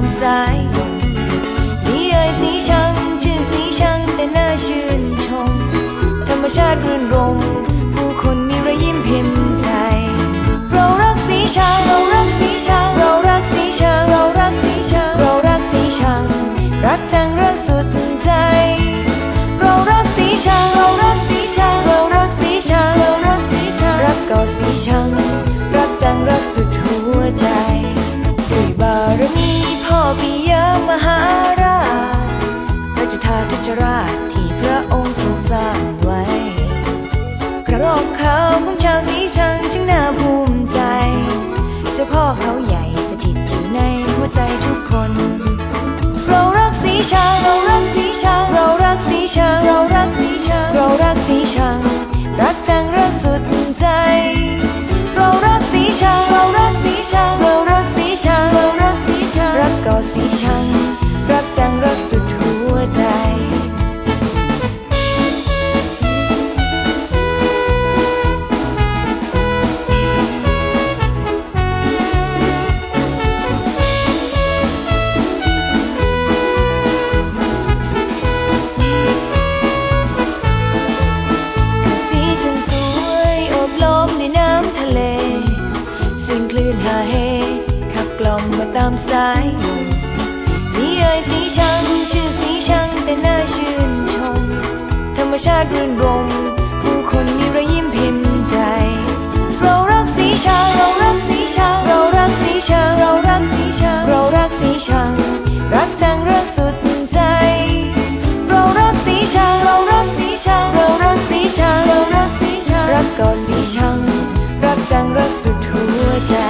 ามสายลมสีเอ่ยสีชังชื่อสีชังแต่น่าชื่นชม ธรรมชาติรื่นรม ผู้คนมีรอยยิ้มเพิ่มใจ เรารักสีชังเรารักสีชังเรารักสีชังเรารักสีชังเรารักสีชัง รักจังเรื่องสุดใจ เรารักสีชังเรารักสีชังเรารักสีชังเรารักสีชังรักก่าสีชัง รัามสายลมสีเอ่ยสีชังชื่อสีชังแต่น่าชื่นชม ธรรมชาติรื่นรมผู้คนมีรอยยิ้มพิมพ์ใจ เรารักสีชังเรารักสีชังเรารักสีชังเรารักสีชังเรารักสีชังรักจังรักสุดใจ เรารักสีชังเรารักสีชังเรารักสีชังเรารักสีชังรักก็สีชังรักจังรักสุดหัวใจ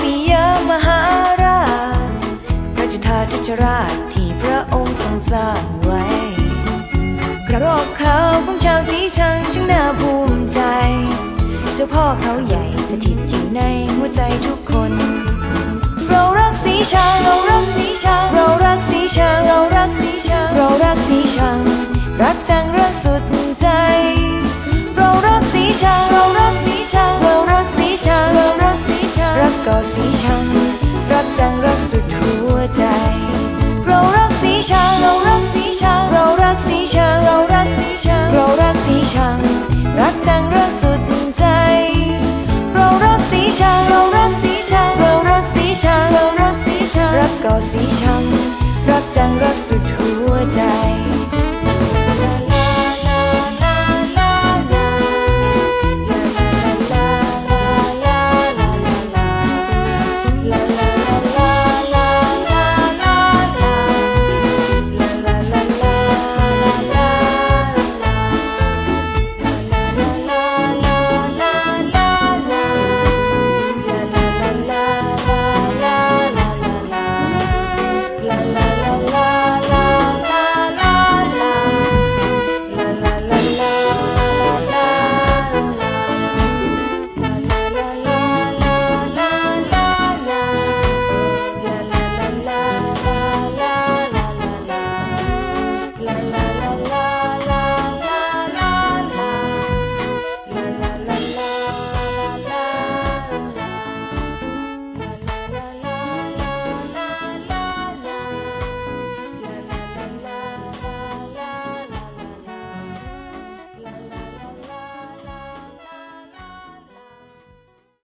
ปิยมหาราช พระจุฑาธิชราชที่พระองค์ทรงสร้างไว้ กระรอกขาวของชาวสีชังช่างน่าภูมิใจ เจ้าพ่อเขาใหญ่สถิตอยู่ในหัวใจทุกคน เรารักสีชังเรารักสีชังเรารักสีชังเรารัก ก็สีช้ำรักจังรักสุดหัวใจ